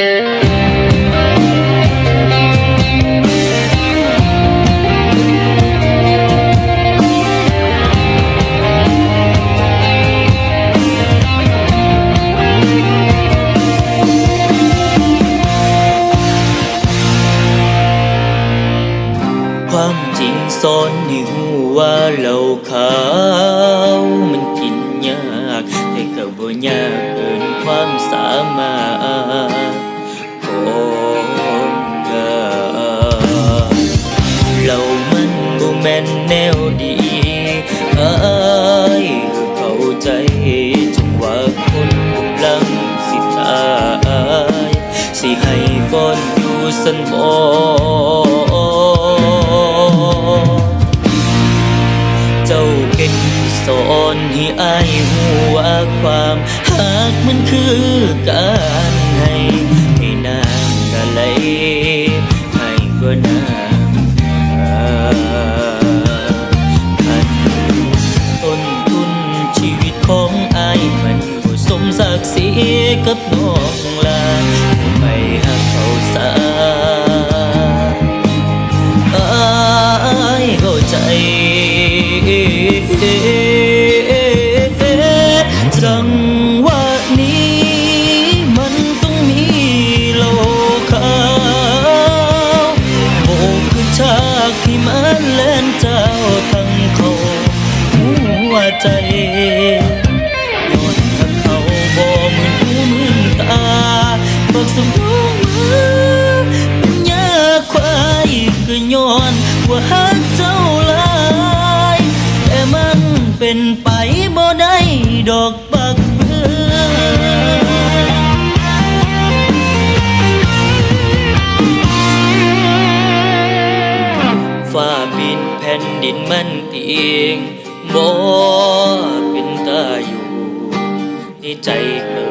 ความจริงซ่อนให้หูว่าเหล้าขาวมันกินยาก แต่ก็บ่ยากเกินความสามารถ สันบ่เจ้าเป็นสอนให้อายหูว่าความหักมันคือการให้ให้น้ำกะไหลให้ก็น้ำพันต้นทุนชีวิตของอายมันบ่สมศักดิ์ศรีกับน้องลาไม่หักเขาสา ที่มันเล่นเจ้าทั้งเขาหัวใจย้อนหักเขาบ่มือนหูมืนตาบอกสมองมาเป็นยาควายก็ย้อนว่าหักเจ้าลาย แต่มันเป็นไปบ่ได้ดอก นแผ่นดินมันเตียงบ่เป็นตาอยู่ในใจเ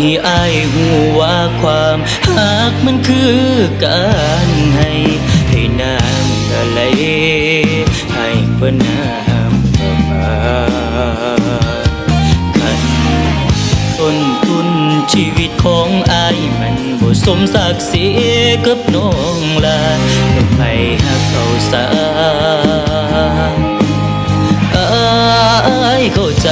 ให้อายหูว่าความหักมันคือการให้ให้น้ำกะไหลให้เพื่อน้ำประมาคันต้นทุนชีวิตของอายมันบ่สมศักดิ์ศรีกับน้องลาต้องไปหักเขาสาอายเข้าใจ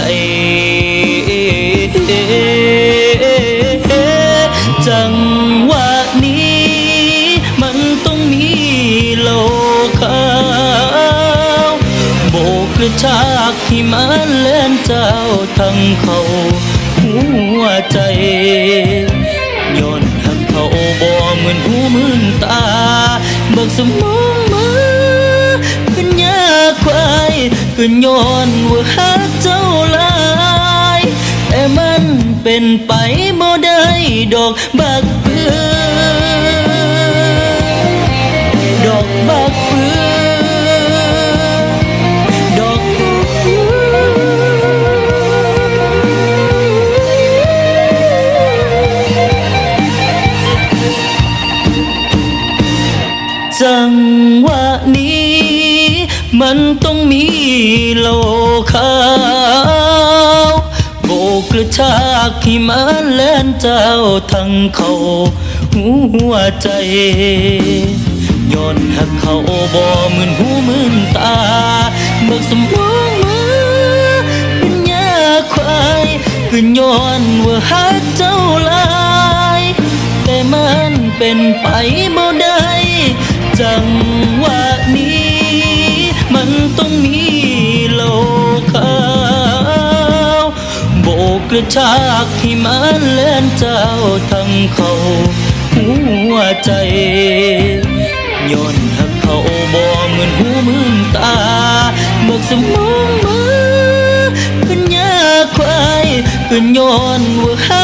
ระชากที่มันเล่นเจ้าทั้งเขาหัวใจย้อนหักเขาบ่เหมือนหูมืนตาเบิกสมองมาเป็นยาควายก็ย้อนว่าหักเจ้าลายแต่มันเป็นไปบ่ได้ดอกบักเบือ มันต้องมีโลขาวโบกกระชากที่มันเล่นเจ้าทั้งเขาหัวใจย้อนหักเขาบ่เหมือนหูมืนตาเบิกสมองมาเป็นยาควายก็ย้อนว่าหักเจ้าลายแต่มันเป็นไปบ่ได้จัง ต้องมีโลขาวโบกกระชากที่มันเล่นเจ้าทั้งเขาหัวใจย้อนหักเขาบ่เหมือนหูมืนตาเบิกสมองมาเป็นยาควายก็ย้อนว่าหั